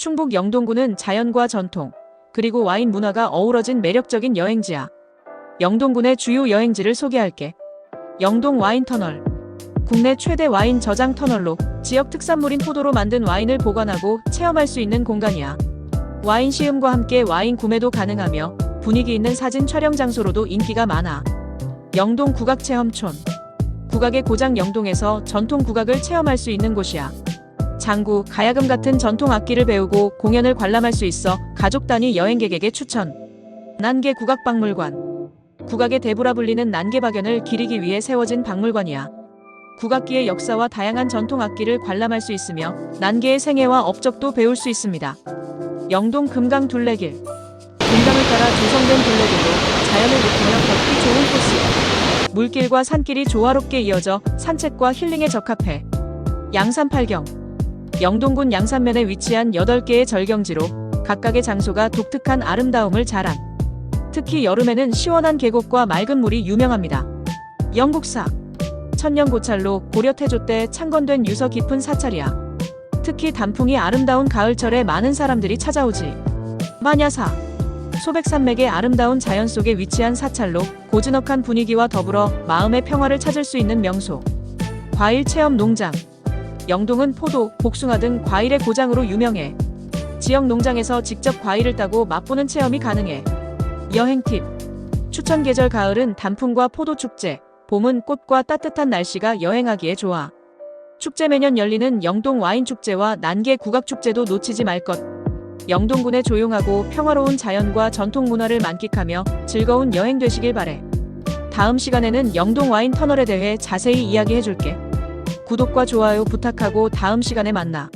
충북 영동군은 자연과 전통, 그리고 와인 문화가 어우러진 매력적인 여행지야. 영동군의 주요 여행지를 소개할게. 영동 와인 터널. 국내 최대 와인 저장 터널로 지역 특산물인 포도로 만든 와인을 보관하고 체험할 수 있는 공간이야. 와인 시음과 함께 와인 구매도 가능하며 분위기 있는 사진 촬영 장소로도 인기가 많아. 영동 국악 체험촌. 국악의 고장 영동에서 전통 국악을 체험할 수 있는 곳이야. 장구, 가야금 같은 전통 악기를 배우고 공연을 관람할 수 있어 가족 단위 여행객에게 추천. 난계 국악박물관. 국악의 대부라 불리는 난계박연을 기리기 위해 세워진 박물관이야. 국악기의 역사와 다양한 전통 악기를 관람할 수 있으며 난계의 생애와 업적도 배울 수 있습니다. 영동 금강 둘레길. 금강을 따라 조성된 둘레길로 자연을 느끼며 걷기 좋은 코스. 물길과 산길이 조화롭게 이어져 산책과 힐링에 적합해. 양산팔경. 영동군 양산면에 위치한 8개의 절경지로 각각의 장소가 독특한 아름다움을 자랑. 특히 여름에는 시원한 계곡과 맑은 물이 유명합니다. 영국사. 천년 고찰로 고려 태조 때 창건된 유서 깊은 사찰이야. 특히 단풍이 아름다운 가을철에 많은 사람들이 찾아오지. 마냐사. 소백산맥의 아름다운 자연 속에 위치한 사찰로 고즈넉한 분위기와 더불어 마음의 평화를 찾을 수 있는 명소. 과일 체험 농장. 영동은 포도, 복숭아 등 과일의 고장으로 유명해. 지역 농장에서 직접 과일을 따고 맛보는 체험이 가능해. 여행 팁. 추천 계절 가을은 단풍과 포도 축제, 봄은 꽃과 따뜻한 날씨가 여행하기에 좋아. 축제 매년 열리는 영동 와인 축제와 난계 국악 축제도 놓치지 말 것. 영동군의 조용하고 평화로운 자연과 전통 문화를 만끽하며 즐거운 여행 되시길 바래. 다음 시간에는 영동 와인 터널에 대해 자세히 이야기해 줄게. 구독과 좋아요 부탁하고 다음 시간에 만나.